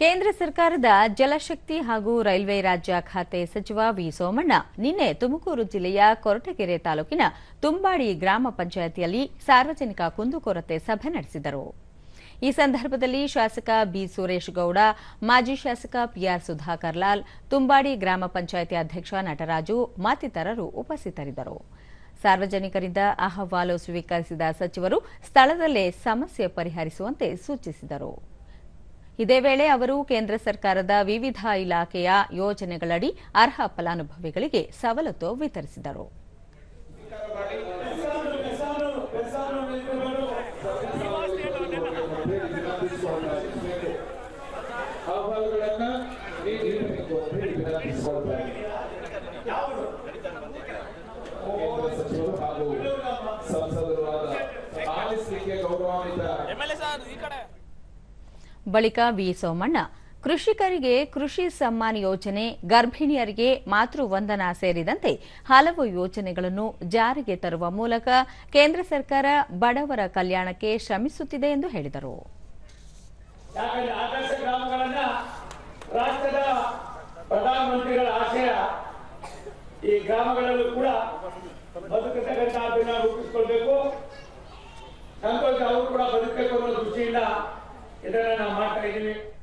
ಕೇಂದ್ರ ಸರ್ಕಾರದ ಜಲಶಕ್ತಿ ಹಾಗೂ ರೈಲ್ವೆ ರಾಜ್ಯ ಖಾತೆ ಸಚಿವ ವಿ ಸೋಮಣ್ಣ ನಿನ್ನೆ ತುಮಕೂರು ಜಿಲ್ಲೆಯ ಕೊರಟಗೆರೆ ತಾಲೂಕಿನ ತುಂಬಾಡಿ ಗ್ರಾಮ ಪಂಚಾಯಿತಿಯಲ್ಲಿ ಸಾರ್ವಜನಿಕ ಕುಂದುಕೊರತೆ ಸಭೆ ನಡೆಸಿದರು. ಈ ಸಂದರ್ಭದಲ್ಲಿ ಶಾಸಕ ಬಿ ಸುರೇಶ್ ಗೌಡ ಮಾಜಿ ಶಾಸಕ ಪಿಆರ್ ಸುಧಾಕರ್ ಲಾಲ್ ತುಂಬಾಡಿ ಗ್ರಾಮ ಪಂಚಾಯಿತಿ ಅಧ್ಯಕ್ಷ ನಟರಾಜು ಮತ್ತಿತರರು ಉಪಸ್ಥಿತರಿದ್ದರು. ಸಾರ್ವಜನಿಕರಿಂದ ಅಹವಾಲು ಸ್ವೀಕರಿಸಿದ ಸಚಿವರು ಸ್ಥಳದಲ್ಲೇ ಸಮಸ್ಯೆ ಪರಿಹರಿಸುವಂತೆ ಸೂಚಿಸಿದರು. ಇದೇ ವೇಳೆ ಅವರು ಕೇಂದ್ರ ಸರ್ಕಾರದ ವಿವಿಧ ಇಲಾಖೆಯ ಯೋಜನೆಗಳಡಿ ಅರ್ಹ ಫಲಾನುಭವಿಗಳಿಗೆ ಸವಲತ್ತು ವಿತರಿಸಿದರು ಅಹವಾಲುಗಳನ್ನ ನೀಡಬೇಕು ಅಂತ ಹೇಳಿ ವಿನಂತಿಸಿಕೊಳ್ತಾ ಇದ್ದೀನಿ. ಕೇಂದ್ರ ಸಚಿವರು ಹಾಗೂ ಸಂಸದರು ಆದ ಆಲಿಸಲಿಕ್ಕೆ ಗೌರವಾನ್ವಿತ ಎಮ್ಎಲ್ಎ ಸರ್ ಈ ಕಡೆ ಬಳಿಕ ವಿ ಸೋಮಣ್ಣ ಕೃಷಿಕರಿಗೆ ಕೃಷಿ ಸಮ್ಮಾನ್ ಯೋಜನೆ, ಗರ್ಭಿಣಿಯರಿಗೆ ಮಾತೃ ವಂದನಾ ಸೇರಿದಂತೆ ಹಲವು ಯೋಜನೆಗಳನ್ನು ಜಾರಿಗೆ ತರುವ ಮೂಲಕ ಕೇಂದ್ರ ಸರ್ಕಾರ ಬಡವರ ಕಲ್ಯಾಣಕ್ಕೆ ಶ್ರಮಿಸುತ್ತಿದೆ ಎಂದು ಹೇಳಿದರು. ರೂಪಿಸ್ಕೊಳ್ಬೇಕು. ಸಂತೋಷ, ಅವರು ಕೂಡ ಬದುಕಬೇಕು ಅನ್ನೋ ದೃಷ್ಟಿಯಿಂದ ಇದನ್ನ ನಾವು ಮಾಡ್ತಾ ಇದ್ದೀವಿ.